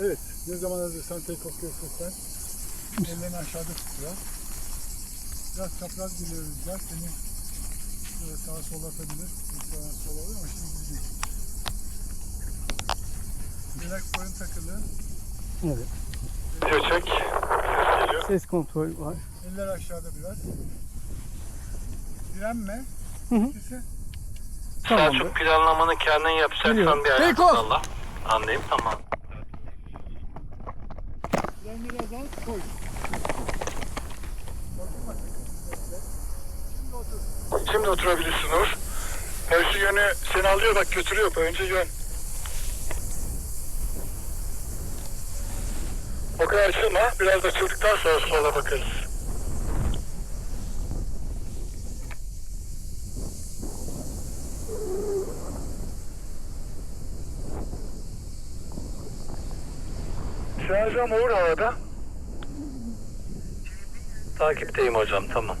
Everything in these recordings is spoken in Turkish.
Evet. Ne zaman hazırsan take off göstersen. Ellerini aşağıda tut biraz. Çapraz geliyor rüzgar. Seni böyle sağa sola atabilir. Sağa sola oluyor ama şimdi gidecek. Relax boyun takılı. Evet. Video çek. Ses kontrol var. Eller aşağıda biraz. Direnme. Hı hı. İkisi. Tamamdır. Selçuk planlamanı kendin yapacaksan Biliyorum. bir Take ayakta salla. Anlayayım tamam. Şimdi otur. Şimdi oturabilirsin Uğur. Her yönü seni alıyor bak götürüyor. Önce yön. O kadar açılma. Biraz açıldıktan sonra sola bakarız. Şarjım Uğur havada. Takipteyim hocam tamam.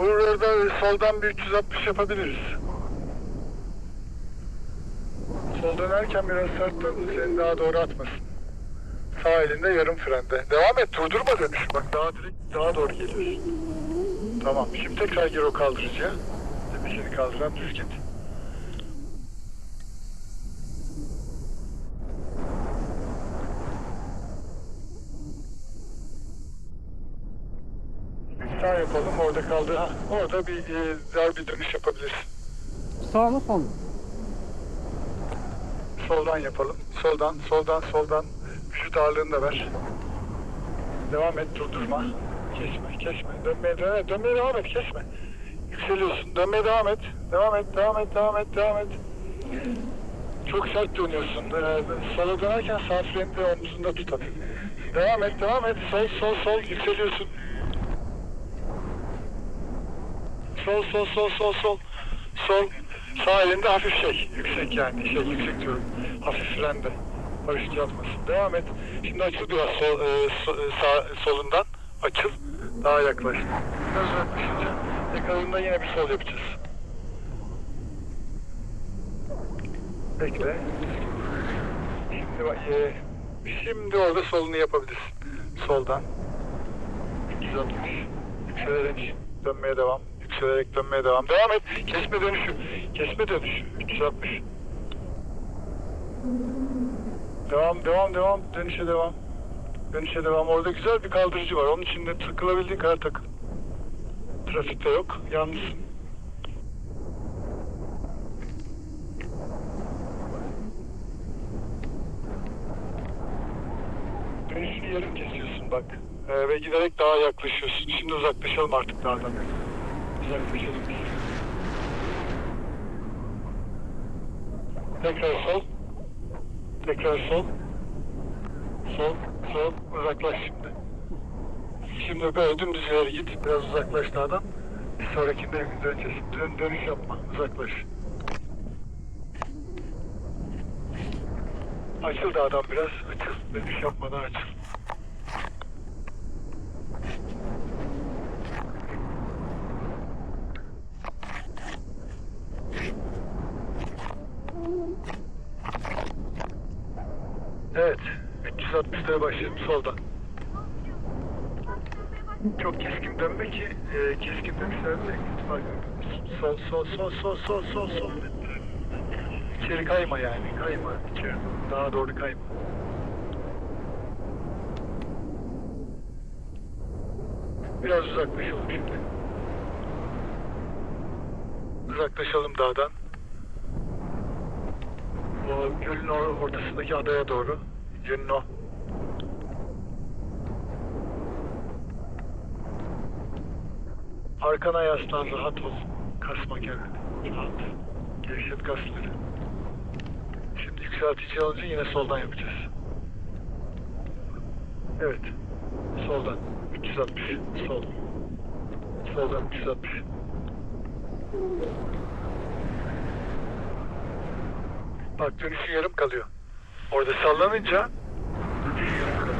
Orada soldan bir 360 yapabiliriz. Sol dönerken biraz sert dön, seni daha doğru atmasın. Sağ elinde yarım frende. Devam et, durdurma dönüş. Bak daha direkt, daha doğru geliyorsun. Tamam, şimdi tekrar gir o kaldırıcıya. Tepesini kaldıran düz git. Sağ yapalım, orada kaldı. Ha, orada bir e, dar bir dönüş yapabilirsin. Sağ mı sol mu? Soldan yapalım. Soldan, soldan, soldan. Vücut ağırlığını da ver. Devam et, durdurma. Kesme, kesme. Dönmeye, dönmeye, dönmeye devam et, kesme. Yükseliyorsun. Dönmeye devam et. Devam et, devam et, devam et, devam et. Çok sert dönüyorsun. Ee, sola dönerken sağ freni de omzunda tut. Devam et, devam et. Sol, sol, sol. Yükseliyorsun. Sol, sol, sol, sol, sol. Sol. Sağ elinde hafif şey. Yüksek yani. Şey yüksek diyorum. Hafif frende. Paraşüt yapmasın. Devam et. Şimdi açıl biraz sol, e, so- e, sağ, solundan. Açıl. Daha yaklaş. Biraz yaklaşınca yakınında yine bir sol yapacağız. Bekle. Şimdi e, şimdi orada solunu yapabilirsin. Soldan. 360. Yükselerek dönmeye devam. Yükselerek dönmeye devam. Devam et. Kesme dönüşü. Kesme dönüşü. 360. Devam, devam, devam. Dönüşe devam. Dönüşe devam. Orada güzel bir kaldırıcı var. Onun içinde takılabildiğin kadar takıl. Trafikte yok. Yalnızsın. Dönüşünü yarım kesiyorsun bak. Ee, ve giderek daha yaklaşıyorsun. Şimdi uzaklaşalım artık dağdan. Tekrar sol. Tekrar sol. Sol, sol. Uzaklaş şimdi. Şimdi böyle dümdüz ileri git. Biraz uzaklaş dağdan. Bir sonrakinde döneceğiz. Dön, dönüş yapma. Uzaklaş. Açıl dağdan biraz. Açıl. Dönüş yapmadan açıl. Evet. 360'lara başlayalım soldan. Çok keskin dönme ki e, keskin dönüşlerde ittifak Sol sol sol sol sol sol sol. İçeri kayma yani. Kayma içeri. Daha doğru kayma. Biraz uzaklaşalım şimdi. Uzaklaşalım dağdan. O gölün or- ortasındaki adaya doğru. Yönün. Arkana yaslan rahat ol. Kasma kendini. Rahat. Gevşet kasları. Şimdi yükseltici alınca yine soldan yapacağız. Evet. Soldan. 360. Sol. Soldan 360. Bak dönüşü yarım kalıyor. Orada sallanınca dönüşü yarım kalıyor.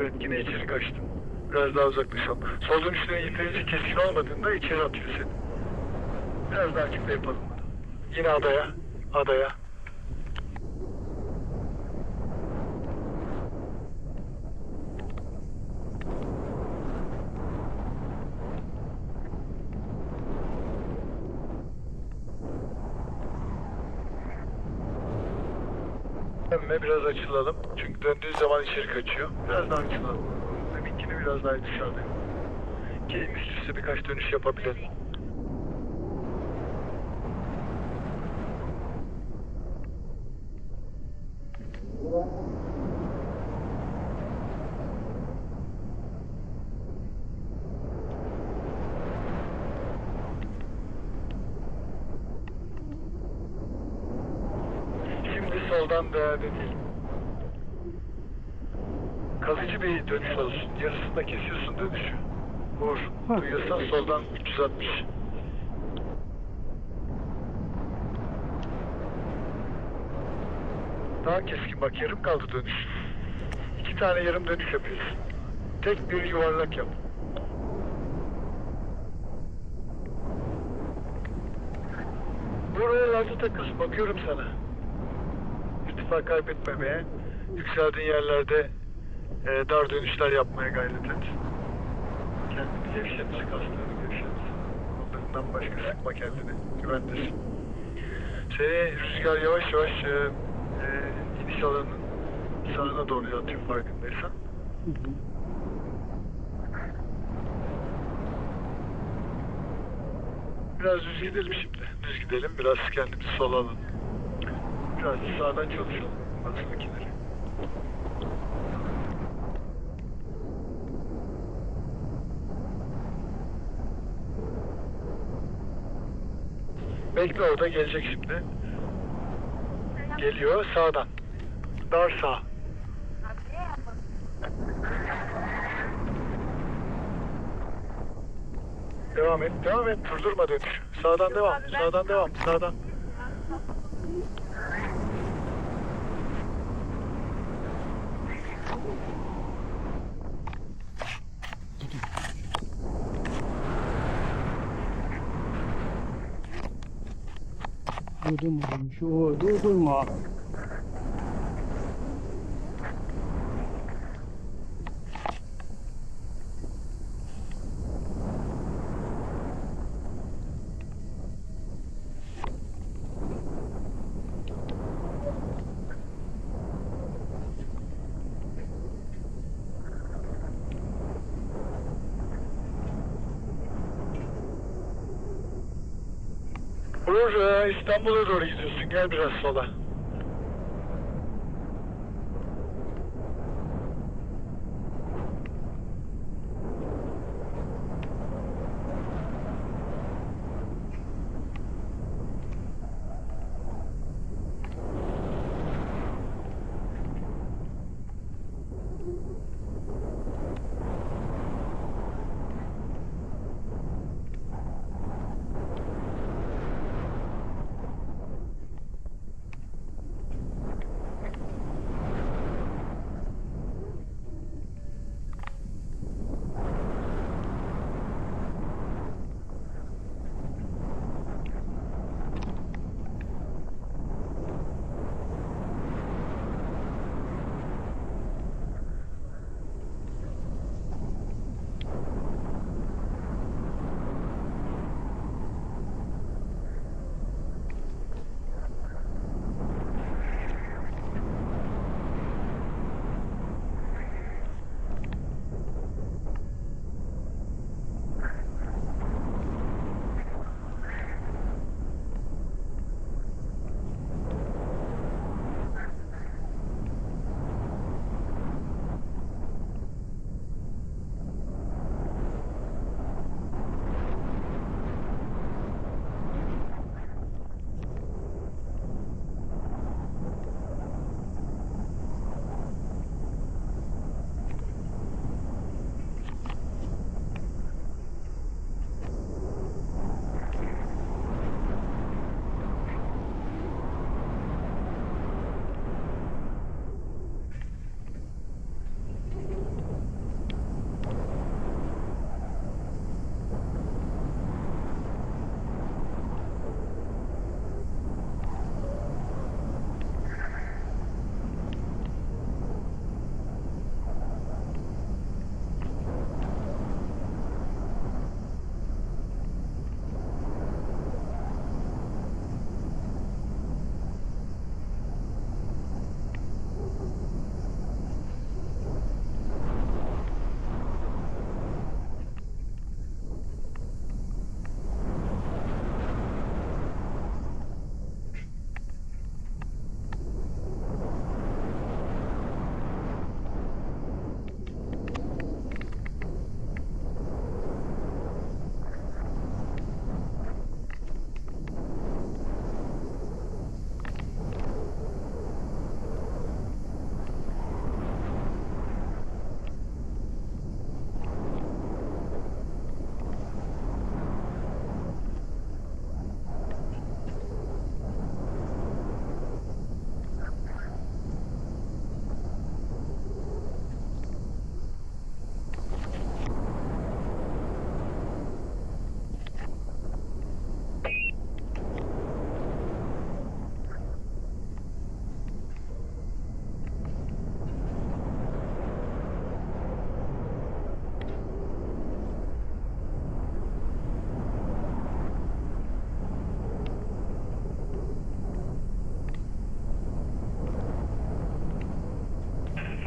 Evet yine içeri kaçtım. Biraz daha uzaklaşalım. Sol dönüşlerin yeterince keskin olmadığında içeri atıyor seni. Biraz daha açıkta yapalım. Yine adaya. Adaya. Dönme biraz açılalım. Çünkü döndüğü zaman içeri kaçıyor. Biraz daha açılalım. Biraz daha dışarıda. Ki üst üste birkaç dönüş yapabilelim. Şimdi soldan devam edelim. Bir dönüş olsun. Yarısında kesiyorsun dönüşü. Vur. Ha. Duyuyorsan soldan 360. Daha keskin bak yarım kaldı dönüş. İki tane yarım dönüş yapıyorsun. Tek bir yuvarlak yap. Buraya lazı takılsın. Bakıyorum sana. İrtifa kaybetmemeye, yükseldiğin yerlerde e, dar dönüşler yapmaya gayret et. Kendini gevşet, kaslarını gevşet. Onlarından başka sıkma kendini. Güvendesin. Seni rüzgar yavaş yavaş e, e, iniş alanının sağına doğru atıyor farkındaysan. Biraz düz gidelim şimdi. Düz gidelim, biraz kendimizi sola alalım. Biraz da sağdan çalışalım. Aslındakileri. Bekle orada gelecek şimdi. Geliyor sağdan. Dar sağ. Devam et, devam et. Durdurma dönüş. Sağdan devam, sağdan devam, sağdan. Durdurma demiş. O durdurma. E, İstanbul'a doğru gidiyorsun. Gel biraz sola.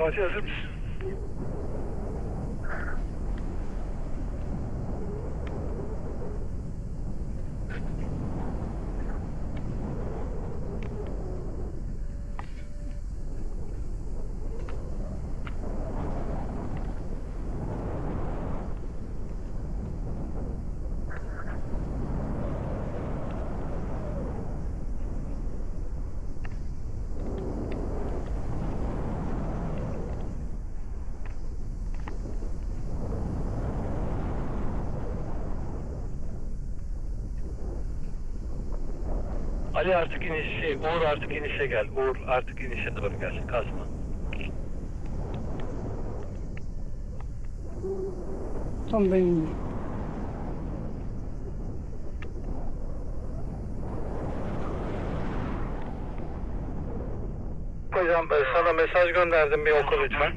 Başardım. Ali artık iniş şey, Uğur artık inişe gel. Uğur artık inişe doğru gel. Kasma. Tam ben iniyorum. Hocam ben sana mesaj gönderdim bir oku lütfen.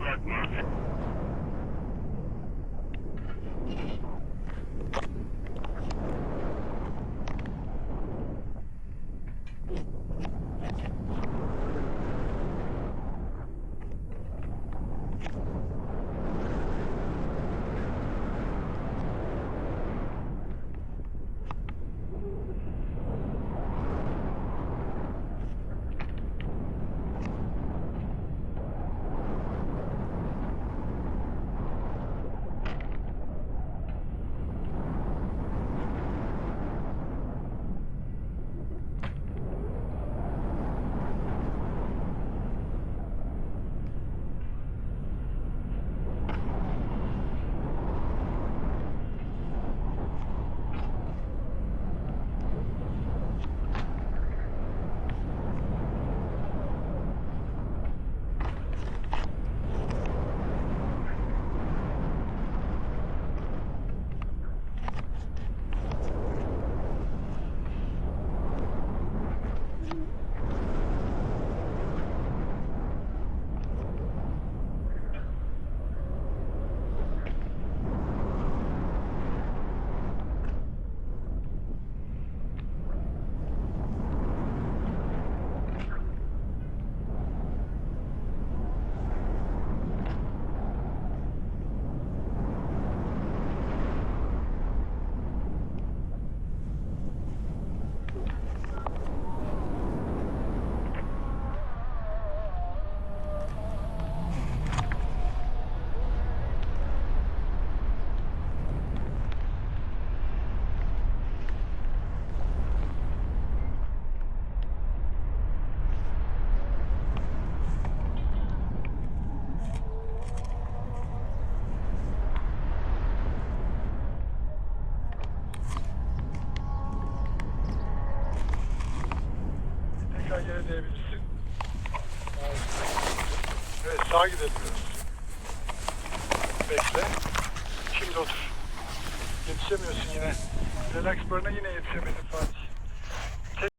Evet sağa